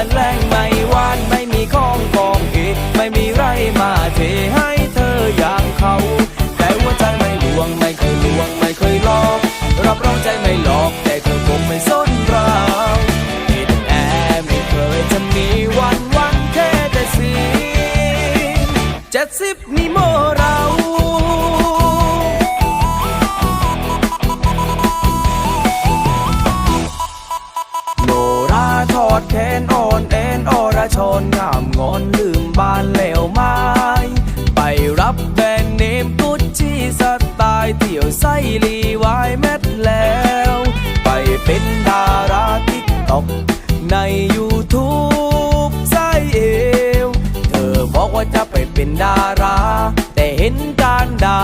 และแรงไม่วานไม่มีของกองเกไม่มีไรมาเทให้เธออย่างเขา แต่ว่าใจไม่ลวงไม่เคยลวงไม่เคยหลอก รับรองใจไม่หลอก แต่เธอคงไม่สนเราเห็นแอไม่เคยจะมีวันวันแค่แต่สีเจ็ดสิบนิโมเรา ดแขนอ่อนแอนอรชนงามงอนลืมบ้านแล้วไม้ไปรับแบรนด์เนมกุชชี่สไตล์เที่ยวไส้รีวายแมทแล้ว ไปเป็นดาราติ๊กต็อกใน YouTube ไส้เอว เธอบอกว่าจะไปเป็นดารา แต่เห็นการด่า